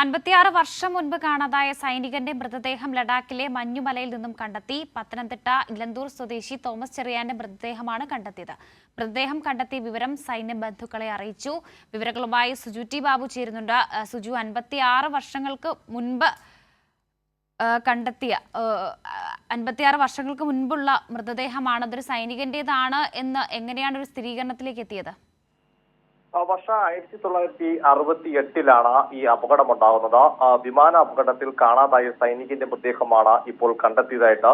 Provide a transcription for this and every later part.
അൻപത്തിയാറ് വർഷം മുൻപ് കാണാതായ സൈനികന്റെ മൃതദേഹം ലഡാക്കിലെ മഞ്ഞുമലയിൽ നിന്നും കണ്ടെത്തി പത്തനംതിട്ട ഇലന്തൂർ സ്വദേശി തോമസ് ചെറിയാന്റെ മൃതദേഹമാണ് കണ്ടെത്തിയത്. മൃതദേഹം കണ്ടെത്തിയ വിവരം സൈന്യ ബന്ധുക്കളെ അറിയിച്ചു. വിവരങ്ങളുമായി സുജു ബാബു ചേരുന്നുണ്ട്. സുജു അൻപത്തിയാറ് വർഷങ്ങൾക്ക് മുൻപ് കണ്ടെത്തിയ അൻപത്തിയാറ് വർഷങ്ങൾക്ക് മുൻപുള്ള മൃതദേഹമാണ് അതൊരു സൈനികന്റേതാണ് എന്ന് എങ്ങനെയാണ് ഒരു സ്ഥിരീകരണത്തിലേക്ക് എത്തിയത്? വർഷം ആയിരത്തി തൊള്ളായിരത്തി അറുപത്തി എട്ടിലാണ് ഈ അപകടം ഉണ്ടാകുന്നത് ആ, വിമാന അപകടത്തിൽ കാണാതായ സൈനികന്റെ മൃതദേഹമാണ് ഇപ്പോൾ കണ്ടെത്തിയതായിട്ട്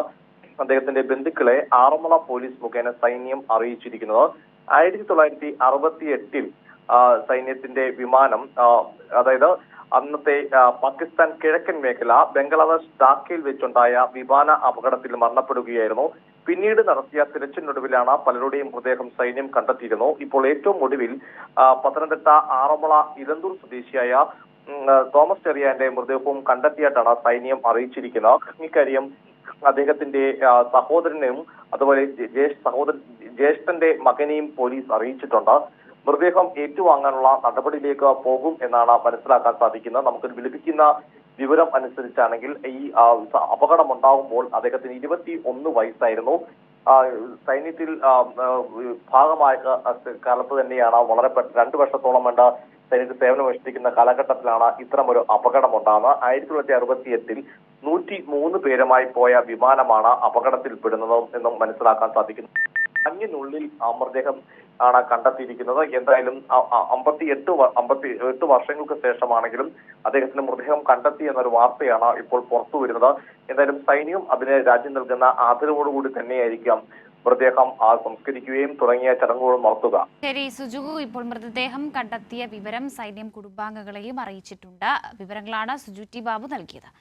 അദ്ദേഹത്തിന്റെ ബന്ധുക്കളെ ആറന്മുള പോലീസ് മുഖേന സൈന്യം അറിയിച്ചിരിക്കുന്നത്. ആയിരത്തി തൊള്ളായിരത്തി അറുപത്തി എട്ടിൽ സൈന്യത്തിന്റെ വിമാനം അതായത് അന്നത്തെ പാകിസ്ഥാൻ കിഴക്കൻ മേഖല ബംഗ്ലാദേശ് ധാക്കയിൽ വെച്ചുണ്ടായ വിമാന അപകടത്തിൽ മരണപ്പെടുകയായിരുന്നു. പിന്നീട് നടത്തിയ തിരച്ചിലിനൊടുവിലാണ് പലരുടെയും മൃതദേഹം സൈന്യം കണ്ടെത്തിയിരുന്നു ഇപ്പോൾ ഏറ്റവും ഒടുവിൽ പത്തനംതിട്ട ആറന്മുള ഇലന്തൂർ സ്വദേശിയായ തോമസ് ചെറിയാന്റെ മൃതദേഹവും കണ്ടെത്തിയിട്ടാണ് സൈന്യം അറിയിച്ചിരിക്കുന്നത്. ഇക്കാര്യം അദ്ദേഹത്തിന്റെ സഹോദരനെയും അതുപോലെ ജ്യേഷ്ഠ സഹോദരൻ ജ്യേഷ്ഠന്റെ മകനെയും പോലീസ് അറിയിച്ചിട്ടുണ്ട്. മൃതദേഹം ഏറ്റുവാങ്ങാനുള്ള നടപടിയിലേക്ക് പോകും എന്നാണ് മനസ്സിലാക്കാൻ സാധിക്കുന്നത്. നമുക്ക് ലഭിക്കുന്ന വിവരം അനുസരിച്ചാണെങ്കിൽ ഈ അപകടം ഉണ്ടാകുമ്പോൾ അദ്ദേഹത്തിന് ഇരുപത്തി ഒന്ന് വയസ്സായിരുന്നു സൈന്യത്തിൽ ഭാഗമായ കാലത്ത് തന്നെയാണ് വളരെ രണ്ട് വർഷത്തോളം വേണ്ട സൈന്യത്തിൽ സേവനം അനുഷ്ഠിക്കുന്ന കാലഘട്ടത്തിലാണ് ഇത്തരമൊരു അപകടം ഉണ്ടാകുന്നത് ആയിരത്തി തൊള്ളായിരത്തി അറുപത്തി എട്ടിൽ നൂറ്റി മൂന്ന് പേരുമായി പോയ വിമാനമാണ് അപകടത്തിൽപ്പെടുന്നത് എന്നും മനസ്സിലാക്കാൻ സാധിക്കുന്നു. മഞ്ഞിനുള്ളിൽ ആ മൃതദേഹം ആണ് കണ്ടെത്തിയിരിക്കുന്നത്. എന്തായാലും അമ്പത്തി എട്ട് അമ്പത്തി എട്ട് വർഷങ്ങൾക്ക് ശേഷമാണെങ്കിലും അദ്ദേഹത്തിന്റെ മൃതദേഹം കണ്ടെത്തി എന്നൊരു വാർത്തയാണ് ഇപ്പോൾ പുറത്തു വരുന്നത്. എന്തായാലും സൈന്യം അതിന് രാജ്യം നൽകുന്ന ആദരവോടുകൂടി തന്നെയായിരിക്കാം മൃതദേഹം സംസ്കരിക്കുകയും തുടങ്ങിയ ചടങ്ങുകളും നടത്തുക. ശരി സുജു ഇപ്പോൾ മൃതദേഹം കണ്ടെത്തിയ വിവരം സൈന്യം കുടുംബാംഗങ്ങളെയും അറിയിച്ചിട്ടുണ്ട്. വിവരങ്ങളാണ് സുജു ടി ബാബു നൽകിയത്.